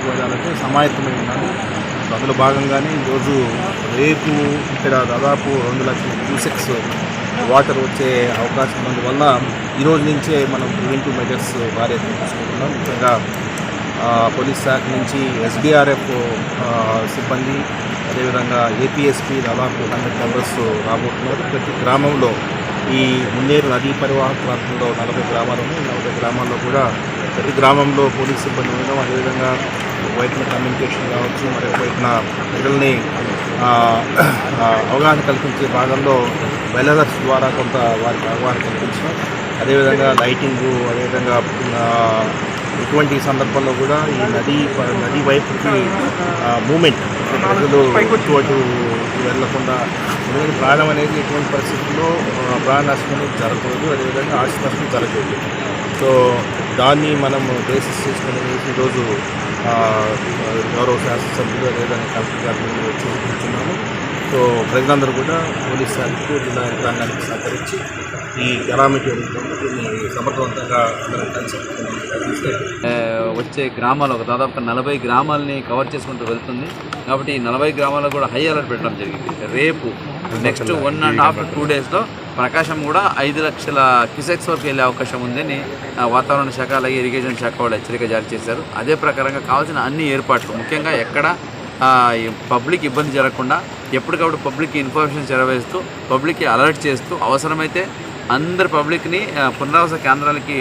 ముందుకు వెళ్ళాలంటే సమాయత్తమై ఉన్నాను సో అందులో భాగంగానే ఈరోజు రేపు ఇక్కడ దాదాపు రెండు లక్షల క్యూసెక్స్ వాటర్ వచ్చే అవకాశం ఉన్నందువల్ల ఈరోజు నుంచే మనం ప్రివెంటివ్ మెజర్స్ భారీ తీసుకుంటున్నాం ముఖ్యంగా పోలీస్ శాఖ నుంచి ఎస్డిఆర్ఎఫ్ సిబ్బంది అదేవిధంగా ఏపీఎస్పీ దాదాపు హండ్రెడ్ మెంబర్స్ రాబోతున్నారు. ప్రతి గ్రామంలో ఈ మున్నేరు నదీ పరివాహక ప్రాంతంలో నలభై గ్రామాలు ఉన్నాయి. నలభై గ్రామాల్లో కూడా ప్రతి గ్రామంలో పోలీస్ సిబ్బంది ఉండడం అదేవిధంగా వైపున కమ్యూనికేషన్ కావచ్చు మరి వైపున ప్రజల్ని అవగాహన కల్పించే భాగంలో వెల్లరస్ ద్వారా కొంత వారికి అవగాహన కల్పించడం అదేవిధంగా లైటింగు అదేవిధంగా ఇటువంటి సందర్భంలో కూడా ఈ నది నది వైపుకి మూమెంట్ ప్రజలు ఇటు అటు వెళ్ళకుండా ఎందుకంటే ప్రాణం అనేది ఎటువంటి పరిస్థితుల్లో ఆ, ప్రాణ నష్టం అనేది జరగకూడదు అదేవిధంగా ఆస్తి నష్టం జరగకూడదు. సో దాన్ని మనం బేసిస్ చేసుకుని ఈరోజు గౌరవ శాసనసభ్యులు అదేవిధంగా కలెక్టర్ గారి ముందు వచ్చి కూర్చున్నాము. సో ప్రజలందరూ కూడా పోలీస్ శాఖకు జిల్లా యంత్రాంగానికి సహకరించి ఈ ఎలామిటీ దీన్ని సమర్థవంతంగా అందరం కలిసి వచ్చే గ్రామాలు ఒక దాదాపు నలభై గ్రామాలని కవర్ చేసుకుంటూ వెళ్తుంది. కాబట్టి ఈ నలభై గ్రామాలకు కూడా హై అలర్ట్ పెట్టడం జరిగింది. రేపు next one and half two డేస్లో ప్రకాశం కూడా ఐదు లక్షల క్యూసెక్స్ వరకు వెళ్ళే అవకాశం ఉందని వాతావరణ శాఖ అలాగే ఇరిగేషన్ శాఖ వాళ్ళు హెచ్చరిక జారీ చేశారు. అదే ప్రకారంగా కావాల్సిన అన్ని ఏర్పాట్లు ముఖ్యంగా ఎక్కడ పబ్లిక్ ఇబ్బంది జరగకుండా ఎప్పటికప్పుడు పబ్లిక్కి ఇన్ఫర్మేషన్ చేరవేస్తూ పబ్లిక్కి అలర్ట్ చేస్తూ అవసరమైతే అందరు పబ్లిక్ని పునరావాస కేంద్రాలకి